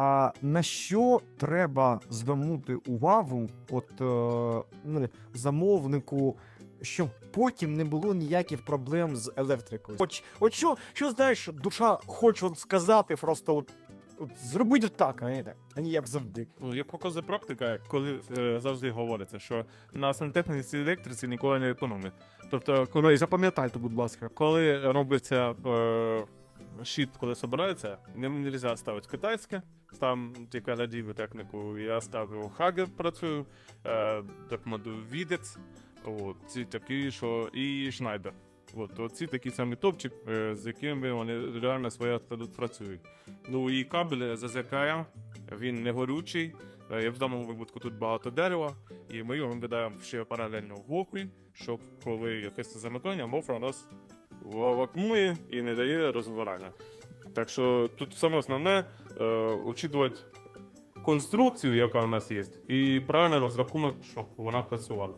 А на що треба звернути увагу от е, ну, замовнику, щоб потім не було ніяких проблем з електрикою? От, от що, що знаєш, душа хоче сказати, просто от, от зробити так, а не так, а не як завжди. Ну, як показує практика, коли е, завжди говориться, що на сантехніці електриці ніколи не економить. Тобто, коли запам'ятайте, будь ласка, коли робиться е, щит, коли збирається, не можна ставити китайське, там тільки надійну техніку. Я ставлю Хагер працюю, е, так Відець, ці такі, що і Шнайдер. От, оці такі самі топчик, е, з якими вони реально своє працюють. Ну і кабель ЗЗКМ, він не горючий. Е, В даному випадку тут багато дерева, і ми його видаємо ще паралельно в гофрі, щоб коли якесь замикання, гофра у нас вакуумує і не дає розгорання. Так що тут саме основне е, учитувати конструкцію, яка у нас є, і правильний розрахунок, щоб вона працювала.